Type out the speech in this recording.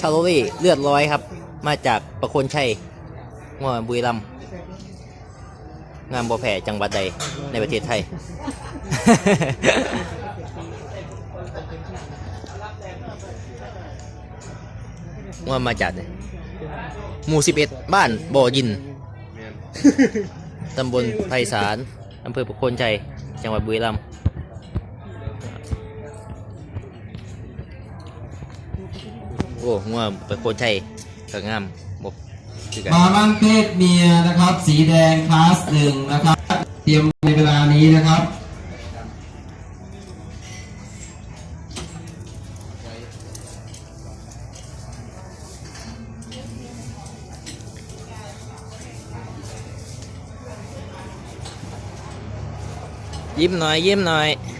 ชาโลลี่เลือดร้อยครับ มาจากประคนชัยงัวบุรีรัมย์งามบ่แผ่จังหวัดใดในประเทศไทย ว่ามาจากไหนหมู่สิบเอ็ดบ้านบ่อยิน ตำบลไพศาลอำเภอประโคนชัย จังหวัดบุรีรัมย์ โอ้งัวประโคนชัยก็งามบคือกันมาบ้านเพศเมียนะครับ สีแดงคลาสหนึ่งนะครับ เตรียมในเวลานี้นะครับยิ้มหน่อยยิ้มหน่อยค